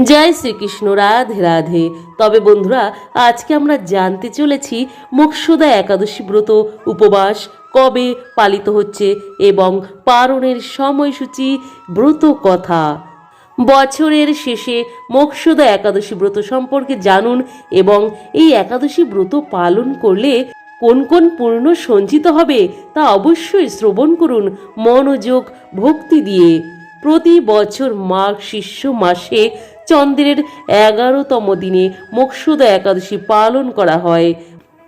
জয় শ্রীকৃষ্ণ, রাধে রাধে। তবে বন্ধুরা, আজকে আমরা জানতে চলেছি মোক্ষদা একাদশী ব্রত উপবাস কবে পালিত হচ্ছে এবং পারণের সময়সূচি, ব্রত কথা। বছরের শেষে মোক্ষদা একাদশী ব্রত সম্পর্কে জানুন এবং এই একাদশী ব্রত পালন করলে কোন কোন পূর্ণ সঞ্চিত হবে তা অবশ্যই শ্রবণ করুন মনোযোগ, ভক্তি দিয়ে। প্রতি বছর মাঘ শিষ্য মাসে চন্দ্রের এগারোতম দিনে মোক্ষদা একাদশী পালন করা হয়।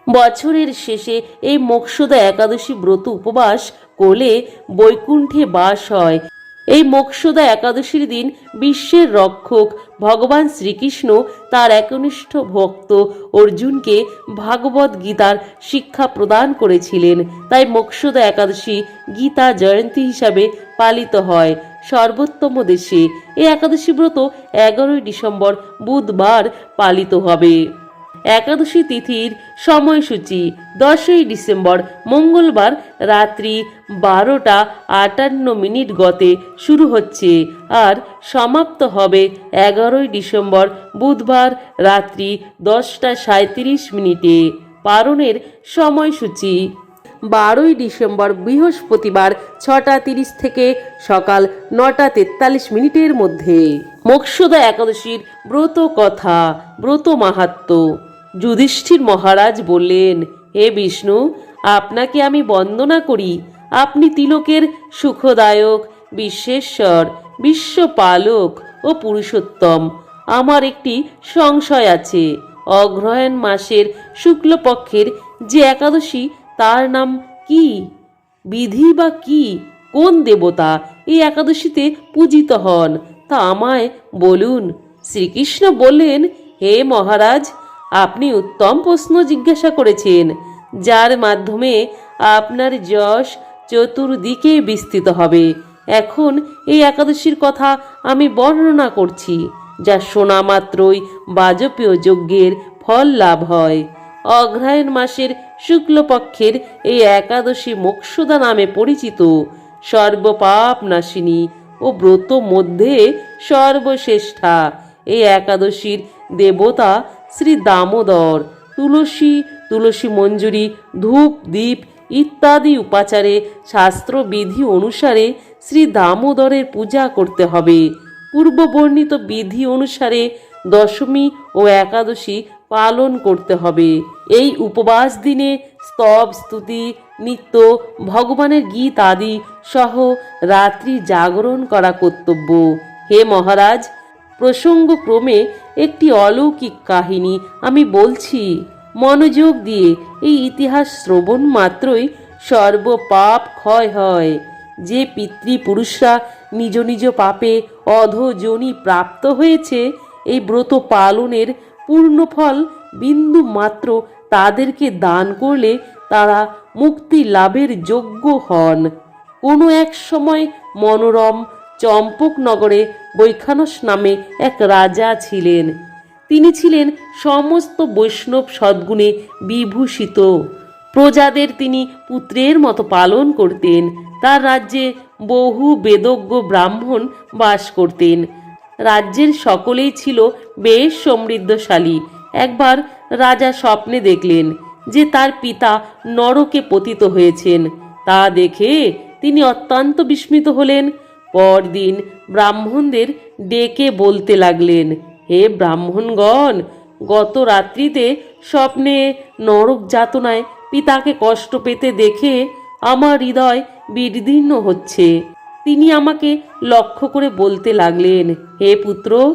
বছরের শেষে এই মোক্ষদা একাদশী ব্রত উপবাস করলে বৈকুণ্ঠে বাস হয়। এই মোক্ষদা একাদশীর দিন বিশ্বের রক্ষক ভগবান শ্রীকৃষ্ণ তার একনিষ্ঠ ভক্ত অর্জুনকে ভাগবত গীতার শিক্ষা প্রদান করেছিলেন। তাই মোক্ষদা একাদশী গীতা জয়ন্তী হিসাবে পালিত হয়। সর্বোত্তম দেশে। এই একাদশী ব্রত এগারোই ডিসেম্বর বুধবার পালিত হবে। একাদশী তিথির সময়সূচি দশই ডিসেম্বর মঙ্গলবার রাত্রি বারোটা আটান্ন মিনিট গতে শুরু হচ্ছে আর সমাপ্ত হবে এগারোই ডিসেম্বর বুধবার রাত্রি দশটা সাঁত্রিশ মিনিটে। পারণের সময়সূচি বারোই ডিসেম্বর বৃহস্পতিবার ছটা তিরিশ থেকে সকাল নটা তেতাল্লিশ মিনিটের মধ্যে। মোক্ষদা একাদশীর ব্রত কথা, ব্রত মাহাত্ম্য যুধিষ্ঠির মহারাজ বললেন, হে বিষ্ণু, আপনাকে আমি বন্দনা করি। আপনি তিলকের সুখদায়ক, বিশ্বেশ্বর, বিশ্বপালক ও পুরুষোত্তম। আমার একটি সংশয় আছে। অগ্রহায়ণ মাসের শুক্লপক্ষের যে একাদশী তার নাম কি? বিধি বা কি? কোন দেবতা এই একাদশীতে পূজিত হন? তা আমায় বলুন। শ্রীকৃষ্ণ বললেন, হে মহারাজ, আপনি উত্তম প্রশ্ন জিজ্ঞাসা করেছেন, যার মাধ্যমে আপনার যশ চতুর্দিকে বিস্তৃত হবে। এখন এই একাদশীর কথা আমি বর্ণনা করছি, যা শোনা মাত্রই বাজপেয় যজ্ঞের ফল লাভ হয়। অগ্রহায়ণ মাসের শুক্লপক্ষের এই একাদশী মোক্ষদা নামে পরিচিত। সর্বপাপ নাশিনী ও ব্রত মধ্যে সর্বশ্রেষ্ঠা। এই একাদশীর দেবতা শ্রী দামোদর। তুলসী তুলসী মঞ্জুরি, ধূপ দ্বীপ ইত্যাদি উপাচারে শাস্ত্রবিধি অনুসারে শ্রী দামোদরের পূজা করতে হবে। পূর্ববর্ণিত বিধি অনুসারে দশমী ও একাদশী পালন করতে হবে। এই উপবাস দিনে স্তব, স্তুতি, নিত্য, ভগবানের গীত আদি সহ রাত্রি জাগরণ করা কর্তব্য। হে মহারাজ, প্রসঙ্গক্রমে একটি অলৌকিক কাহিনী আমি বলছি। মনোযোগ দিয়ে এই ইতিহাস শ্রবণ মাত্রই সর্বপাপ ক্ষয় হয়। যে পিতৃপুরুষরা নিজ নিজ পাপে অধজনি প্রাপ্ত হয়েছে, এই ব্রত পালনের পূর্ণ ফল বিন্দু মাত্র তাদেরকে দান করলে তারা মুক্তি লাভের যোগ্য হন। কোনো এক সময় মনোরম চম্পকনগরে বৈখানস নামে এক রাজা ছিলেন। তিনি ছিলেন সমস্ত বৈষ্ণব সদ্গুণে বিভূষিত। প্রজাদের তিনি পুত্রের মতো পালন করতেন। তার রাজ্যে বহু বেদজ্ঞ ব্রাহ্মণ বাস করতেন। রাজ্যের সকলেই ছিল বেশ সমৃদ্ধশালী। একবার রাজা স্বপ্নে দেখলেন যে তার পিতা নরকে পতিত হয়েছেন। তা দেখে তিনি অত্যন্ত বিস্মিত হলেন। পরদিন ব্রাহ্মণদের ডেকে বলতে লাগলেন, হে ব্রাহ্মণগণ, গত রাত্রিতে স্বপ্নে নরক যাতনায় পিতাকে কষ্ট পেতে দেখে আমার হৃদয় বিদীর্ণ হচ্ছে। তিনি আমাকে লক্ষ্য করে বলতে লাগলেন, হে পুত্র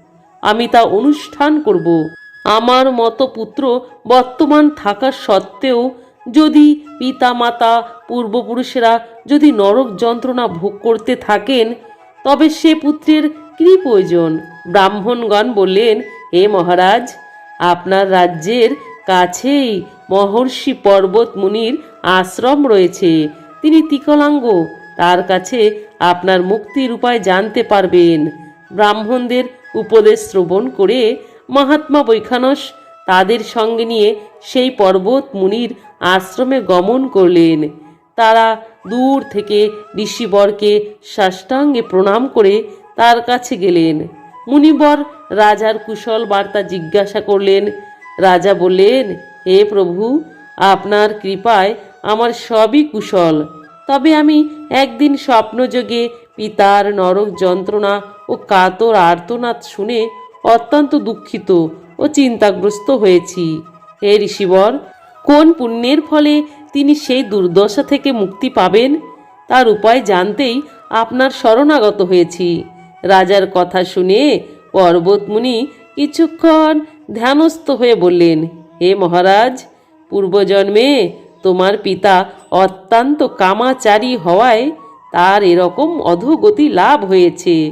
আমি তা অনুষ্ঠান করব। আমার মতো পুত্র বর্তমান থাকা সত্ত্বেও যদি পিতা মাতা পূর্বপুরুষেরা যদি নরক যন্ত্রণা ভোগ করতে থাকেন, তবে সে পুত্রের কী প্রয়োজন? ব্রাহ্মণগণ বললেন, হে মহারাজ, আপনার রাজ্যের কাছেই মহর্ষি পর্বত মুনির আশ্রম রয়েছে। তিনি তিকলাঙ্গ, তার কাছে আপনার মুক্তির উপায় জানতে পারবেন। ব্রাহ্মণদের উপদেশ শ্রবণ করে মহাত্মা বৈখানস তাদের সঙ্গে নিয়ে সেই পর্বত মুনির আশ্রমে গমন করলেন। তারা দূর থেকে ঋষিবরকে সাষ্টাঙ্গে প্রণাম করে তার কাছে গেলেন। মুনিবর রাজার কুশল বার্তা জিজ্ঞাসা করলেন, রাজা বললেন, হে প্রভু, আপনার কৃপায় আমার সবই কুশল। তবে আমি একদিন স্বপ্নযোগে পিতার নরক যন্ত্রণা ও কাতর আর্তনাদ শুনে অত্যন্ত দুঃখিত ও চিন্তাগ্রস্ত হয়েছি। হে ঋষিবর, কোন পুণ্যের ফলে তিনি সেই দুর্দশা থেকে মুক্তি পাবেন? তার উপায় জানতেই আপনার শরণাগত হয়েছি। রাজার কথা শুনে পর্বতমুনি কিছুক্ষণ ধ্যানস্থ হয়ে বললেন, হে মহারাজ, পূর্বজন্মে তোমার পিতা অত্যন্ত কামাচারী হওয়ায় তার এরকম অধোগতি লাভ হয়েছে।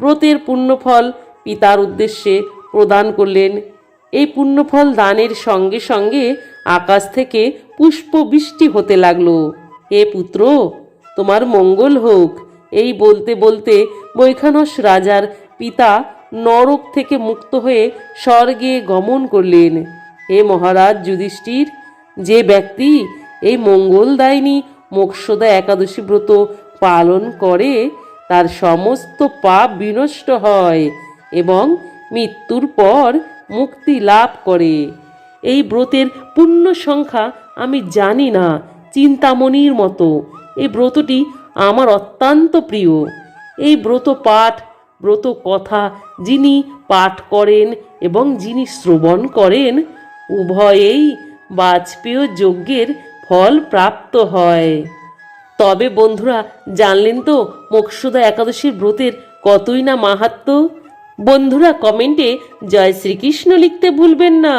ব্রতের পুণ্যফল পিতার উদ্দেশ্যে প্রদান করলেন। এই পুণ্যফল দানের সঙ্গে সঙ্গে আকাশ থেকে পুষ্প বৃষ্টি হতে লাগল। হে পুত্র, তোমার মঙ্গল হোক। এই বলতে বলতে বৈখানস রাজার পিতা নরক থেকে মুক্ত হয়ে স্বর্গে গমন করলেন। হে মহারাজ যুধিষ্ঠির, যে ব্যক্তি এই মঙ্গলদায়িনী মোক্ষদা একাদশী ব্রত পালন করে তার সমস্ত পাপ বিনষ্ট হয় এবং মৃত্যুর পর মুক্তি লাভ করে। এই ব্রতের পূর্ণ সংখ্যা আমি জানি না, চিন্তামণির মতো। এই ব্রতটি আমার অত্যন্ত প্রিয়। এই ব্রত পাঠ, ব্রত কথা যিনি পাঠ করেন এবং যিনি শ্রবণ করেন, উভয়েই বাজপেয় যজ্ঞের ফল প্রাপ্ত হয়। তবে বন্ধুরা, জানলেন তো মোক্ষদা একাদশীর ব্রতের কতই না মাহাত্ম? বন্ধুরা, কমেন্টে জয় শ্রীকৃষ্ণ লিখতে ভুলবেন না।